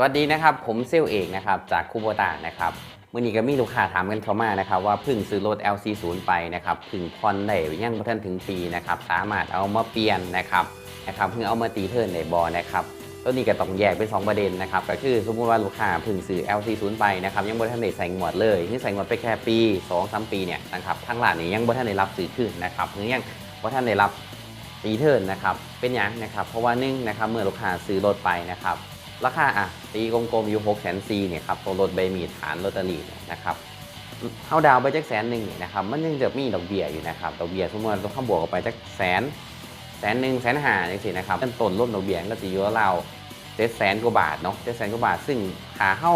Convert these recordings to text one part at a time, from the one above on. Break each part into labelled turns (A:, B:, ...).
A: สวัสดีนะครับ ผมเซลเอกนะครับจากคูโบตานะครับมื่อนี้ก็มีลูกค้าถามกันเข้ามานะครับว่าพิ่งซื้อรถ LC0 ไปนะครับพิ่งผ่อนได้ยังบ่ทันถึงปีนะครับสามารถเอามาเปลี่ยนนะครับนะครับพิ่งเอามาตีเทิร์นในบอนะครับตัวนี้ก็ต้องแยกเป็น 2 ประเด็นนะครับก็คือสมมุติว่าลูกค้าพิ่งซื้อ LC0 ไปนะครับยังบ่ทันได้ใส่งวดเลยที่ใส่งวดไปแค่ปี2 3ปีเนี่ยนะครับทางร้านนี้ยังบ่ทันได้รับซื้อขึ้นนะครับหรือยังบ่ทันได้รับตีเทิร์นนะครับเป็นยังนะครับเพราะว่านึ่งนะครับเมื่อลูกค้าซื้อรถไปนะครับ ราคาอะตีกลมๆอยู่6แสนซีเนี่ยครับตัวรถใบมีฐานลอตเตอรี่เนี่ยนะครับเข้าดาวไปจักแสนหนึ่งเนี่ยนะครับมันยังจะมีดอกเบี้ยอยู่นะครับดอกเบี้ยสมมติว่าเขาบวกออกไปจักแสนแสนหนึ่งแสนห้าจังสินะครับต้นต้นร่วมดอกเบี้ยก็จะอยู่ราเจ็ดแสนกว่าบาทเนาะเจ็ดแสนกว่าบาท ซึ่งขาเข้า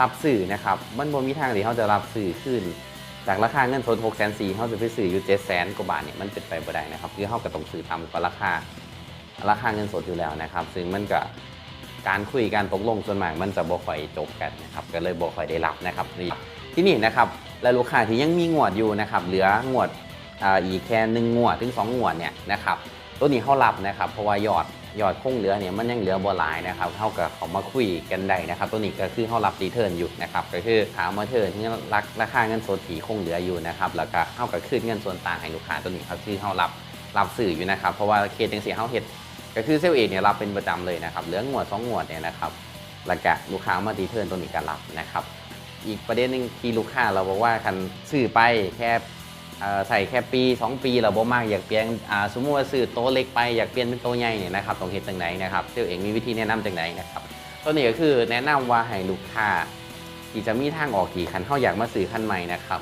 A: รับสื่อนะครับมันบ่มีทางที่เขาจะรับสื่อขึ้น จากราคาเงินสด6แสนสี่เขาจะไปซื้ออยู่7แสนกว่าบาทเนี่ยมันเป็นไปบ่ได้นะครับคือเขาก็ต้องซื้อต่ำกว่าราคาราคาเงินสดอยู่แล้วนะครับ ซึ่งมันก็ การคุยการตกลงส่วนมากมันจะบ่ค่อยจบกันนะครับก็เลยบ่ค่อยได้รับนะครับที่นี่นะครับและลูกค้าที่ยังมีงวดอยู่นะครับเหลืองวดอีกแค่หนึ่งงวดถึงสองงวดเนี่ยนะครับตัวนี้เขารับนะครับเพราะว่ายอดยอดคงเหลือเนี่ยมันยังเหลือบ่หลายนะครับเท่ากับเขามาคุยกันได้นะครับ ตัวนี้ก็คือเขารับรีเทิร์นอยู่นะครับก็คือถามมาเทิร์นที่ราราคาเงินสดที่คงเหลืออยู่นะครับแล้วก็เท่ากับคืนเงินส่วนต่างให้ลูกค้าตัวนี้ครับที่เขารับรับสื่ออยู่นะครับ เพราะว่าเคสจังสีเขาเห็ด ก็คือเซลล์เอกเนี่ยรับเป็นประจำเลยนะครับเหลืองวดสองงวดเนี่ยนะครับแล้วก็ลูกค้ามาตีเทิร์นตัวนี้ก็รับนะครับ อีกประเด็นหนึ่งที่ลูกค้าเราบอกว่าคันซื้อไปแค่ใส่แค่ปี 2 ปีเราบ่มากอยากเปลี่ยนสมมติว่าซื้อโตเล็กไปอยากเปลี่ยนเป็นโตใหญ่เนี่ยนะครับต้องเฮ็ดจังไหนนะครับเซลล์เอกมีวิธีแนะนำจังไหนนะครับตัวนี้ก็คือแนะนำว่าให้ลูกค้าที่จะมีทางออกที่คันเขาอยากมาซื้อคันใหม่นะครับ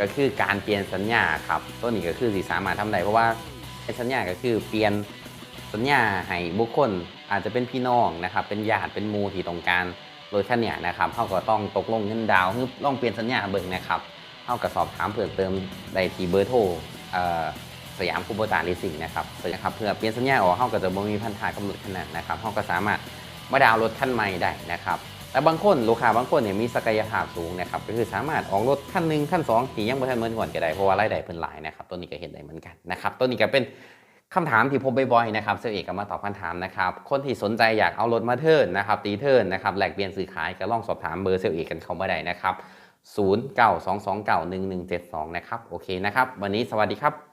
A: ก็คือการเปลี่ยนสัญญาครับตัวนี้ก็คือสีสามารถทำได้เพราะว่าไอ้สัญญาก็คือเปลี่ยน สัญญาให้บุคคลอาจจะเป็นพี่น้องนะครับ เป็นญาติเป็นมูที่ต้องการรถคันเนี้ยนะครับเขาก็ต้องตกลงเงินดาวน์คือลองเปลี่ยนสัญญาเบิ่งนะครับเขาก็สอบถามเพิ่มเติมได้ที่เบอร์โทรสยามคูโบตาลีสิงนะครับนะครับ เพื่อเปลี่ยนสัญญาออกเขาก็จะบ่มีพันธากำหนดขนาดนะครับเขาก็สามารถมาดาวน์รถคันใหม่ได้นะครับแต่บางคนลูกค้าบางคนเนี่ยมีศักยภาพสูงนะครับก็คือสามารถออกรถคันหนึ่งคันสองที่ยังไม่ทันเมือนก่อนก็ได้เพราะว่ารายได้เพิ่นหลายนะครับตัวนี้ก็เห็นได้เหมือนกันนะครับตัวนี้ก็เป็น คำถามที่พบบ่อยๆนะครับเซลเอกก็มาตอบคำถามนะครับคนที่สนใจอยากเอารถมาเทิร์นนะครับตีเทิร์นนะครับแลกเปลี่ยนซื้อขายก็ลองสอบถามเบอร์เซลเอกกันเข้ามาได้นะครับ0 9 2 2 9 1 1 7 2นะครับโอเคนะครับวันนี้สวัสดีครับ